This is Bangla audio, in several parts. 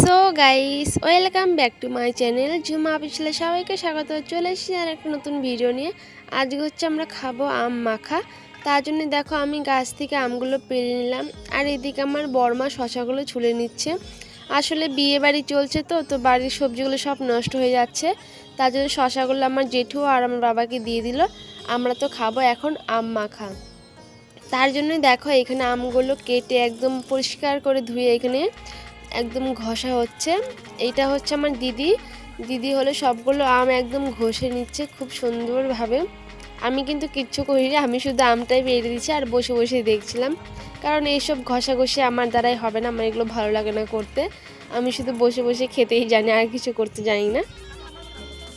So guys welcome back to my channel Jhuma পিছলে সবাইকে স্বাগত চলে এসেছি আর একটা নতুন ভিডিও নিয়ে। আজকে হচ্ছে আমরা খাব আম মাখা। তার জন্য দেখো আমি গাছ থেকে আমগুলো পেরে নিলাম। আর এদিকে আমার বর্মা শশাগুলো ছুলে নিচ্ছে। আসলে বিয়ে বাড়ি চলছে তো তো বাড়ির সবজিগুলো সব নষ্ট হয়ে যাচ্ছে। তার জন্য শশাগুলো আমার জেঠু আর আমার বাবাকে দিয়ে দিল। আমরা তো খাব এখন আম মাখা। তার জন্যই দেখো এখানে আমগুলো কেটে একদম পরিষ্কার করে ধুয়ে এখানে একদম ঘষা হচ্ছে। এইটা হচ্ছে আমার দিদি। দিদি হলে সবগুলো আম একদম ঘষে নিচ্ছে খুব সুন্দরভাবে। আমি কিন্তু কিচ্ছু করিনি, আমি শুধু আমটাই বেড়ে দিচ্ছি আর বসে বসে দেখছিলাম। কারণ এইসব ঘষাঘষি আমার দ্বারাই হবে না, আমার এগুলো ভালো লাগে না করতে। আমি শুধু বসে বসে খেতেই জানি, আর কিছু করতে জানি না।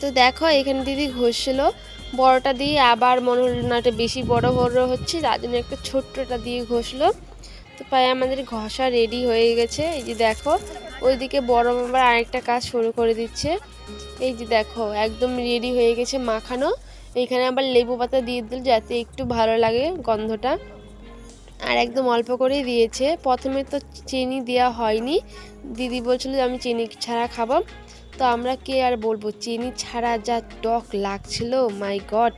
তো দেখো, এখানে দিদি ঘষছিল বড়টা দিয়ে আবার মনে না বেশি বড় বড় হচ্ছে, তার জন্য একটা ছোট্টটা দিয়ে ঘষলো। তো প্রায় আমাদের ঘষা রেডি হয়ে গেছে। এই যে দেখো, ওইদিকে বড় আবার আরেকটা কাজ শুরু করে দিচ্ছে। এই যে দেখো, একদম রেডি হয়ে গেছে মাখানো। এখানে আবার লেবু পাতা দিয়ে দিল যাতে একটু ভালো লাগে গন্ধটা। আর একদম অল্প করেই দিয়েছে। প্রথমে তো চিনি দেওয়া হয়নি। দিদি বলছিল যে, আমি চিনি ছাড়া খাব। তো আমরা কে আর বলব? চিনি ছাড়া যা টক লাগছিল মাই গড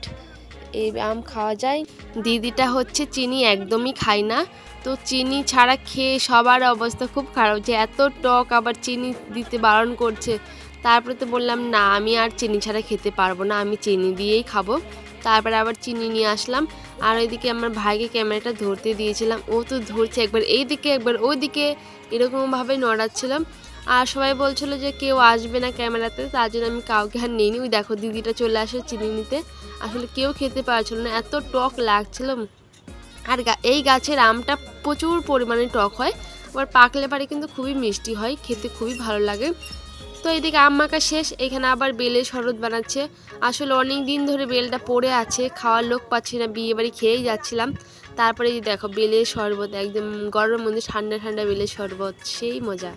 এই আম খাওয়া যায়। দিদিটা হচ্ছে চিনি একদমই খায় না। তো চিনি ছাড়া খেয়ে সবার অবস্থা খুব খারাপ যে এত টক আবার চিনি দিতে বারণ করছে। তারপরে তো বললাম, না, আমি আর চিনি ছাড়া খেতে পারব না, আমি চিনি দিয়েই খাব। তারপরে আবার চিনি নিয়ে আসলাম। আর ওইদিকে আমার ভাইকে ক্যামেরাটা ধরতে দিয়েছিলাম। ও তো ধরছে একবার এইদিকে, একবার ওইদিকে। এরকমভাবে নড়াচ্ছিলাম। আর সবাই বলছিল যে কেউ আসবে না ক্যামেরাতে, তার জন্য আমি কাউকে আর নিইনি। ওই দেখো, দিদিটা চলে আসে চিনি নিতে। আসলে কেউ খেতে পারছিল না, এত টক লাগছিল। আর এই গাছের আমটা প্রচুর পরিমাণে টক হয়। আবার পাকলে পারে কিন্তু খুবই মিষ্টি হয়, খেতে খুবই ভালো লাগে। তো এইদিকে আম মাখা শেষ, এখানে আবার বেলের শরবত বানাচ্ছে। আসলে অনেক দিন ধরে বেলটা পড়ে আছে, খাওয়ার লোক পাচ্ছি না বিয়ে বাড়ি খেয়েই যাচ্ছিলাম। তারপরে দেখো বেলের শরবত, একদম গরমের মধ্যে ঠান্ডা ঠান্ডা বেলের শরবত, সেই মজা।